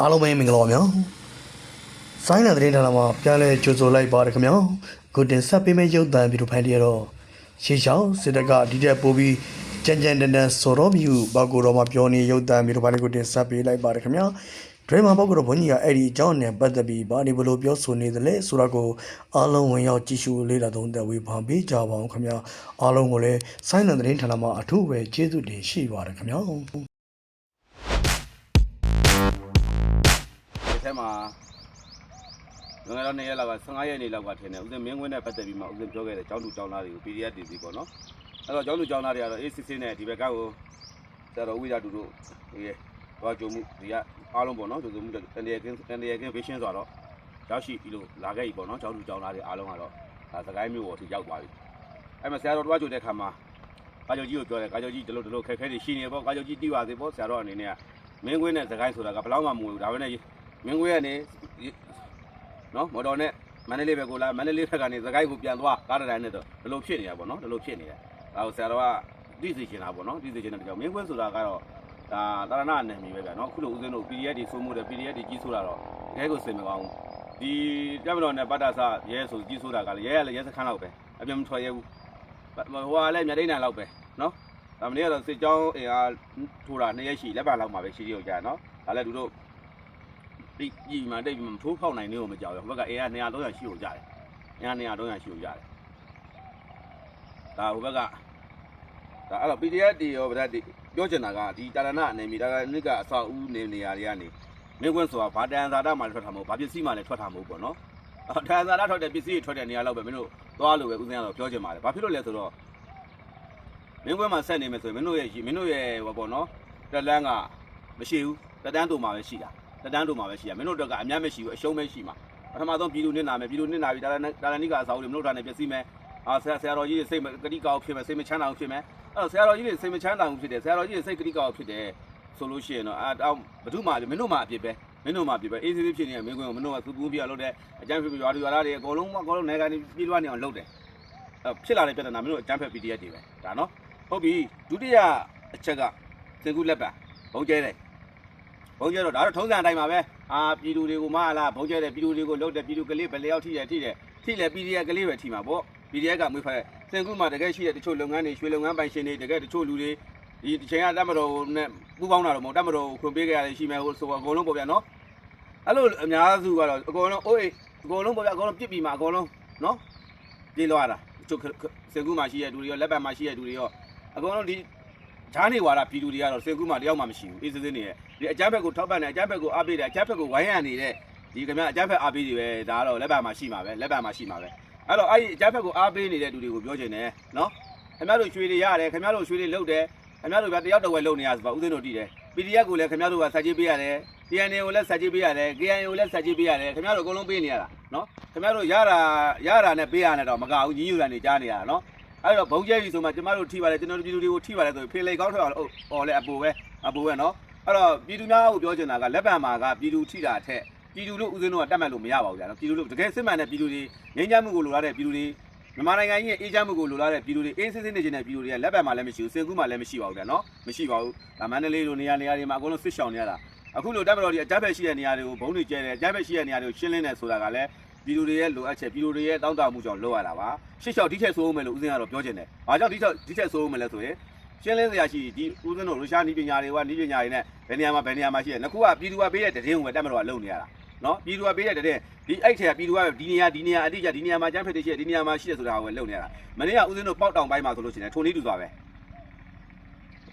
အားလုံးပဲမင်္ဂလာပါဗျာဆိုင်းလန်သတင်းဌာနမှာပြန်လဲကြိုဆိုလိုက်ပါတယ်ခင်ဗျာကိုတင်ဆက်ပေးမယ့်ရုပ်သံဗီဒီယိုဖိုင်တွေကတော့ရှေးရှောင်းစစ်တပ်ကဒီတက်ပို့ပြီးကြံကြံတန်တန်စော်တော်မြူပောက်ကိုတော်မှာပြောနေရုပ်သံဗီဒီယိုဖိုင်တွေကိုတင်ဆက်ပေးလိုက်ပါတယ်ခင်ဗျာဒရမာပောက်ကိုတော်ဘုန်းကြီးကအဲ့ဒီအကြောင်းနဲ့ပတ်သက်ပြီးဘာဒီဘလို့ပြောဆိုနေသလဲဆိုတာကိုအားလုံးဝင်ရောက်ကြည့်ရှုလေ့လာသုံးသပ်ဝေဖန်ပေးကြပါအောင်ခင်ဗျာအားလုံးကိုလည်းဆိုင်းလန်သတင်းဌာနမှာအထူးပဲကျေးဇူးတင်ရှိပါတယ်ခင်ဗျာ မှာငွေတော့နေရလောက်က15ရက်နေလောက်ကထင်တယ်ဥစဉ်မင်းကွင်းနဲ့ပတ်သက်ပြီးမှဥစဉ်ပြောခဲ့တဲ့ကျောင်းသူကျောင်းသားတွေကို PDF တည်စီပေါ့နော်အဲ့တော့ကျောင်းသူကျောင်းသားတွေကတော့ ACC နဲ့ဒီဘက်ကကိုဆရာတော်ဝိဒါတူတို့ဒီရဲ့သွားကြုံမှုဒီကအားလုံးပေါ့နော်ကြုံမှုတန်တရာကင်းတန်တရာကင်း vision ဆိုတော့ရောက်ရှိဒီလိုလာခဲ့ပြီပေါ့နော်ကျောင်းသူကျောင်းသားတွေအားလုံးကတော့ဒါစကိုင်းမျိုးပေါ်ထိရောက်သွားပြီအဲ့မှာဆရာတော်တွားကြုံတဲ့ခါမှာကာကျော်ကြီးကိုပြောတယ်ကာကျော်ကြီးဒီလိုဒီလိုခက်ခဲတွေရှိနေပေါ့ကာကျော်ကြီးတီးပါစေပေါ့ဆရာတော်အနေနဲ့ကမင်းကွင်းနဲ့စကိုင်းဆိုတာကဘယ်တော့မှမဝင်ဘူးဒါပဲနဲ့ မင်းကွင်းကနေနော်မော်တော်နဲ့မန္တလေးဘက်ကိုလာမန္တလေးဘက်ကနေသခိုင်းကိုပြန်သွားကားတိုင်းနဲ့တော့ဒီလိုဖြစ်နေတာပေါ့နော်ဒီလိုဖြစ်နေတယ်ဒါကိုဆရာတော်ကသိသိချင်တာပေါ့နော်သိသိချင်တဲ့ကြောင့်မင်းခွန်းဆိုတာကတော့ဒါတာရဏနယ်မြေပဲဗျာနော်ခုလိုဦးဇင်းတို့ PDF တွေစိုးမှုတယ် PDF တွေကြီးဆိုတာတော့တကယ်ကိုစင်မကောင်းဘူးဒီတက်မတော်နဲ့ပတ်တာဆရဲဆိုကြီးဆိုတာကလည်းရဲရလည်းရဲစခန်းလောက်ပဲအပြင်းမထွက်ရဲဘူးဟိုကလည်းမြတ်ဒိန်းနံလောက်ပဲနော်ဒါမနေ့ကတော့စစ်ကြောင်းအင်အားထိုးတာနှစ်ရက်ရှိလက်ပါလောက်မှာပဲရှိသေးရောကြာနော်ဒါလည်းသူတို့ တိကြီးမှတိတ်မှထိုးဖောက်နိုင်နေလို့မကြောက်ဘူးဟိုဘက်ကအေးက200 300ရှိလို့ကြတယ်။ညာ200 300ရှိလို့ကြတယ်။ဒါဟိုဘက်ကဒါအဲ့တော့ PDF တွေရောဗဒတ်တွေပြောချင်တာကဒီတာရဏအနေမီတာရဏိကအဆောက်အဦနေနေရာတွေကနေမင်းကွန်းဆိုတာဗာတန်ဇာတာမှလည်းထွက်တာမဟုတ်ဘာပစ္စည်းမှလည်းထွက်တာမဟုတ်ပေါ့နော်။အော်တန်ဇာတာထွက်တဲ့ပစ္စည်းတွေထွက်တဲ့နေရာလောက်ပဲမင်းတို့သွားလို့ပဲဦးစင်းကတော့ပြောချင်ပါတယ်။ဘာဖြစ်လို့လဲဆိုတော့မင်းကွန်းမှာဆက်နေမယ်ဆိုရင်မင်းတို့ရဲ့မင်းတို့ရဲ့ဟောပေါ့နော်တက်လန်းကမရှိဘူးတက်တန်းတူမှာပဲရှိတာ။ တက်တန်းတို့မှာပဲရှိရမင်းတို့တော့ကအများမရှိဘူးအရှုံးပဲရှိမှာပထမဆုံးပြည်သူနစ်နာမယ်ပြည်သူနစ်နာပြီဒါလည်းဒါလည်းနိကအစားဦးတွေမလို့တာနဲ့ပြည့်စည်မယ်အာဆရာဆရာတော်ကြီးတွေစိတ်ကတိကောက်ဖြစ်မယ်စိတ်မချမ်းသာဘူးဖြစ်မယ်အဲ့တော့ဆရာတော်ကြီးတွေစိတ်မချမ်းသာဘူးဖြစ်တယ်ဆရာတော်ကြီးတွေစိတ်ကတိကောက်ဖြစ်တယ်ဆိုလို့ရှိရင်တော့အာတောင်းဘု து မှမင်းတို့မှအပြစ်ပဲမင်းတို့မှအပြစ်ပဲအေးဆေးဆေးဖြစ်နေမင်းကွင်းကိုမင်းတို့ကသူပူးပြလုပ်တဲ့အကျန်းဖြစ်ပြီးရွာတွေရွာသားတွေအကုန်လုံးအကုန်လုံးနေကနေပြေးလွှားနေအောင်လုပ်တယ်အဲ့ဖြစ်လာတဲ့ပြဿနာမင်းတို့အကျန်းဖက် PDF တွေပဲဒါနော်ဟုတ်ပြီဒုတိယအချက်ကသင်္ကုလက်ပံဘုံကျဲတယ် ဘုံကျဲတော့ဒါတော့ထုံးစံအတိုင်းပါပဲအာပြည်သူတွေကိုမလားဘုံကျဲတယ်ပြည်သူတွေကိုလှုပ်တယ်ပြည်သူကလေးဘယ်လျောက်ထိတယ်ထိတယ်ထိတယ် PDF ကလေးပဲထိမှာပေါ့ PDF ကမွေးဖက်စင်ကူမှာတကယ်ရှိတဲ့တချို့လုပ်ငန်းတွေရွှေလုပ်ငန်းပိုင်ရှင်တွေတကယ်တချို့လူတွေဒီတစ်ချိန်ကတက်မတော်နဲ့ပူးပေါင်းတာတော့မဟုတ်တက်မတော်ခွင့်ပေးကြရတယ်ရှိမယ်ဟိုဆိုအကုန်လုံးပေါ့ဗျာနော်အဲ့လိုအများစုကတော့အကုန်လုံးအိုးအေးအကုန်လုံးပေါ့ဗျာအကုန်လုံးပြစ်ပြီးမှအကုန်လုံးနော်ပြေးလွှားတာတချို့စင်ကူမှာရှိတဲ့လူတွေရောလက်ပတ်မှာရှိတဲ့လူတွေရောအကုန်လုံးဒီ ဂျားနေဝါဒပြည်သူတွေကတော့စေကူမှတယောက်မှမရှိဘူးအေးစင်းစင်းနေရဲ့ဒီအကြမ်းဖက်ကိုထောက်ပံ့တယ်အကြမ်းဖက်ကိုအားပေးတယ်အကြမ်းဖက်ကိုဝိုင်းရံနေတဲ့ဒီခင်ဗျအကြမ်းဖက်အားပေးတွေပဲဒါကတော့လက်ပါမှာရှိမှာပဲလက်ပါမှာရှိမှာပဲအဲ့တော့အဲ့ဒီအကြမ်းဖက်ကိုအားပေးနေတဲ့လူတွေကိုပြောချင်တယ်နော်ခင်ဗျားတို့ရွှေတွေရတယ်ခင်ဗျားတို့ရွှေတွေလုတ်တယ်ခင်ဗျားတို့ဗျတယောက်တစ်ဝက်လုတ်နေရဆိုပါဦးသိန်းတို့တည်တယ် PDF ကိုလည်းခင်ဗျားတို့ကဆက်ကြေးပေးရတယ် TNA ကိုလည်းဆက်ကြေးပေးရတယ် KNA ကိုလည်းဆက်ကြေးပေးရတယ်ခင်ဗျားတို့အကုန်လုံးပေးနေရတာနော်ခင်ဗျားတို့ရတာရတာနဲ့ပေးရတဲ့တော့မကဘူးညီညွတ်တယ်နေကြားနေရတာနော် အဲ့တော့ဘုံကျဲပြီဆိုမှကျမတို့ထိပါတယ်ကျွန်တော်တို့ပြည်သူတွေကိုထိပါတယ်ဆိုဖေးလေကောင်းထွက်အောင်လို့ဟော်လဲအပူပဲအပူပဲနော်အဲ့တော့ပြည်သူများကိုပြောချင်တာကလက်ပံမှာကပြည်သူထိတာထက်ပြည်သူတို့ဦးစင်းတို့ကတတ်မှတ်လို့မရပါဘူးဗျာနော်ပြည်သူတို့တကယ်စစ်မှန်တဲ့ပြည်သူတွေငြိမ်းချမ်းမှုကိုလိုလားတဲ့ပြည်သူတွေမြန်မာနိုင်ငံကြီးရဲ့အေးချမ်းမှုကိုလိုလားတဲ့ပြည်သူတွေအေးစစ်စစ်နေခြင်းတဲ့ပြည်သူတွေကလက်ပံမှာလည်းမရှိဘူးစင်ကူးမှာလည်းမရှိပါဘူးဗျာနော်မရှိပါဘူးဒါမန္တလေးလိုနေရာနေရာတွေမှာအကုန်လုံးဆွစ်ရှောင်နေရတာအခုလိုတပ်မတော်ဒီအကြမ်းဖက်ရှိတဲ့နေရာတွေကိုဘုံတွေကျဲတယ်အကြမ်းဖက်ရှိတဲ့နေရာတွေကိုရှင်းလင်းတယ်ဆိုတာကလည်း ပြည်သူတွေရဲ့လိုအပ်ချက်ပြည်သူတွေရဲ့တောင်းတမှုကြောင့်လုပ်ရတာပါရှစ်လျှောက်ဒီထက်ဆိုးမယ်လို့ဦးစင်းကတော့ပြောချင်တယ်။ဘာကြောင့်ဒီထက်ဒီထက်ဆိုးမယ်လဲဆိုရင်ရှင်းလင်းစရာရှိဒီဦးစင်းတို့ရုရှားနီးပညာတွေကနီးပညာတွေနဲ့ဘယ်နေရာမှာဘယ်နေရာမှာရှိတယ်။အခုကပြည်သူကပေးတဲ့တည်င်းကိုပဲတက်မတော်ကလုပ်နေရတာ။နော်ပြည်သူကပေးတဲ့တည်င်းဒီအဲ့ထက်ကပြည်သူကဒီနေရာဒီနေရာအတိအကျဒီနေရာမှာကျန်းဖက်တွေရှိတယ်ဒီနေရာမှာရှိတယ်ဆိုတာကိုပဲလုပ်နေရတာ။မနေ့ကဦးစင်းတို့ပေါက်တောင်ပိုင်းမှာဆိုလို့ရှိရင်ထုံလေးတူသွားပဲ။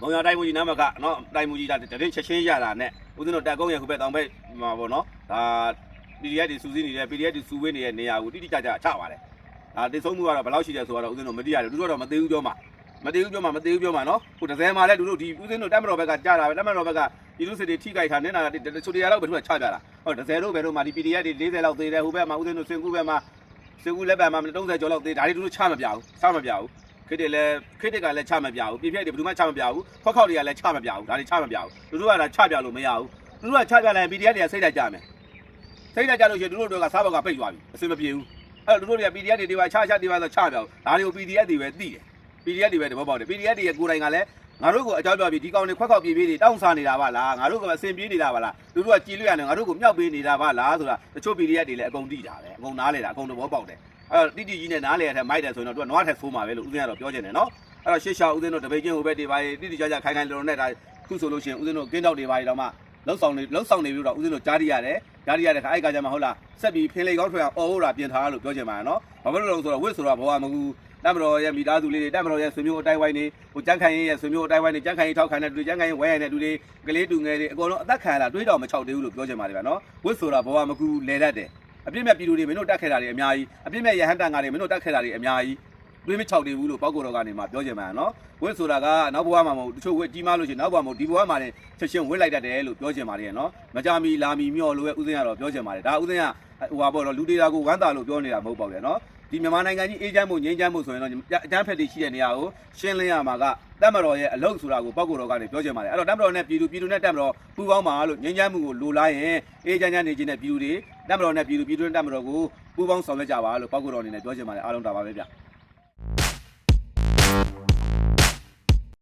ဘုံရတိုင်းမူကြီးနားမကနော်တိုင်းမူကြီးဒါတည်င်းချက်ချင်းရတာနဲ့ဦးစင်းတို့တက်ကုန်းရခုဘက်တောင်ဘက်မှာပေါ့နော်ဒါ PDF တွေစူးစီးနေတဲ့ PDF တွေစူးဝေးနေတဲ့နေရာကိုတိတိကျကျချပါတယ်။ဒါတိဆုံးမှုကတော့ဘယ်လောက်ရှိတယ်ဆိုတော့ဦးဇင်းတို့မသိရတယ်။သူတို့တော့မသိဘူးပြောမှာ။မသိဘူးပြောမှာမသိဘူးပြောမှာနော်။ဟိုတစ်စဲမှာလည်းသူတို့ဒီဦးဇင်းတို့တက်မတော်ဘက်ကကြားတာပဲတက်မတော်ဘက်ကပြည်သူစစ်တွေထိကြိုက်တာနေတာတချို့တရားလောက်ပဲသူကချပြတာ။ဟောတစ်စဲတို့ပဲတို့မှာဒီ PDF တွေ40လောက်သေးတယ်ဟိုဘက်မှာဦးဇင်းတို့စင်ကူဘက်မှာစင်ကူလက်ဘက်မှာ30ကျော်လောက်သေးဒါတွေသူတို့ချမပြဘူး။ချမပြဘူး။ခစ်တယ်လည်းခစ်တက်ကလည်းချမပြဘူး။ပြပြတွေဘယ်သူမှချမပြဘူး။ခွက်ခေါက်တွေကလည်းချမပြဘူး။ဒါတွေချမပြဘူး။သူတို့ကဒါချပြလို့မရဘူး။သူတို့ကချပြလိုက် PDF တွေကစိတ်ဓာတ်ကြမယ်။ စိတ်တက်ကြလို့ရှိရင်တို့တို့ကစားဘောက်ကပိတ်သွားပြီအစင်မပြေဘူးအဲ့တော့တို့တွေက PDF တွေဒီပါချာချဒီပါဆိုချပြောက်ဒါတွေကို PDF တွေပဲသိတယ် PDF တွေပဲတဘောပေါက်တယ် PDF တွေရဲ့ကိုယ်တိုင်ကလည်းငါတို့ကိုအကြောက်ပြပြီးဒီကောင်တွေခွက်ခောက်ပြေးပြေးတွေတောင်းစားနေတာပါလားငါတို့ကအစင်ပြေးနေတာပါလားသူတို့ကကြည်လွတ်ရတယ်ငါတို့ကိုမြောက်ပေးနေတာပါလားဆိုတာတချို့ PDF တွေလည်းအကုန်တိတာပဲအကုန်နားလေတာအကုန်သဘောပေါက်တယ်အဲ့တော့တိတိကြီးနဲ့နားလေရတဲ့မိုက်တယ်ဆိုရင်တော့သူကနွားထက်ဆိုးမှာပဲလို့ဦးစင်းကတော့ပြောချင်တယ်နော်အဲ့တော့ရှေ့ရှောက်ဦးစင်းတို့တပိတ်ချင်းဟိုဘက်တွေပါတိတိကျကျခိုင်ခိုင်လုံလုံနဲ့ဒါခုဆိုလို့ရှိရင်ဦးစင်းတို့ကင်းတောက်တွေပါတော့မှလောက်ဆောင်နေလောက်ဆောင်နေပြီးတော့ဦးစင်းတို့ကြားရရတယ် ကြားရရတဲ့ခါအဲ့ကကြမှာဟုတ်လားဆက်ပြီးဖင်လေကောင်းထွက်အောင်အော်ဟုတ်တာပြင်ထားလို့ပြောချင်ပါရနော်ဘာဖြစ်လို့လဲဆိုတော့ဝစ်ဆိုတော့ဘဝမကူတမတော်ရဲ့မိသားစုလေးတွေတမတော်ရဲ့ဆွေမျိုးအတိုင်းဝိုင်းနေဟိုကြမ်းခိုင်ရဲ့ဆွေမျိုးအတိုင်းဝိုင်းနေကြမ်းခိုင်ထောက်ခံတဲ့လူတွေကြမ်းခိုင်ဝဲရတဲ့လူတွေကလေးတူငယ်တွေအကုန်လုံးအသက်ခံရတာတွေးတော်မချောက်သေးဘူးလို့ပြောချင်ပါတယ်ဗျာနော်ဝစ်ဆိုတာဘဝမကူလဲတတ်တယ်အပြစ်မဲ့ပြည်သူတွေမင်းတို့တက်ခဲ့တာတွေအများကြီးအပြစ်မဲ့ရဟန်းတန်ကတွေမင်းတို့တက်ခဲ့တာတွေအများကြီး တွေးမချောက်သေးဘူးလို့ပောက်ကိုတော်ကနေမှပြောချင်ပါရနော်ဝစ်ဆိုတာကနောက်ဘဝမှာမဟုတ်တချို့ဝစ်ကြီးမားလို့ရှိရင်နောက်ဘဝမှာမဟုတ်ဒီဘဝမှာလည်းချက်ချင်းဝစ်လိုက်တတ်တယ်လို့ပြောချင်ပါတယ်နော်မကြမီလာမီမြော့လို့ရဲ့ဥစဉ်ကတော့ပြောချင်ပါတယ်ဒါဥစဉ်ကဟိုပါပေါ့နော်လူတွေကကိုဝမ်းသာလို့ပြောနေတာမဟုတ်ပါဘူးလေနော်ဒီမြန်မာနိုင်ငံကြီးအေးချမ်းမှုငြိမ်းချမ်းမှုဆိုရင်တော့အတန်းဖက်တွေရှိတဲ့နေရာကိုရှင်းလင်းရမှာကတက်မတော်ရဲ့အလုပ်ဆိုတာကိုပောက်ကိုတော်ကနေပြောချင်ပါတယ်အဲ့တော့တက်မတော်နဲ့ပြည်သူပြည်သူနဲ့တက်မတော်ပူးပေါင်းပါလို့ငြိမ်းချမ်းမှုကိုလိုလားရင်အေးချမ်းချမ်းနေခြင်းနဲ့ပြည်သူတွေတက်မတော်နဲ့ပြည်သူပြည်သူနဲ့တက်မတော်ကိုပူးပေါင်းဆောင်ရွက်ကြပါလို့ပောက်ကိုတော်အနေနဲ့ပြောချင်ပါတယ်အားလုံးဒါပါပဲဗျ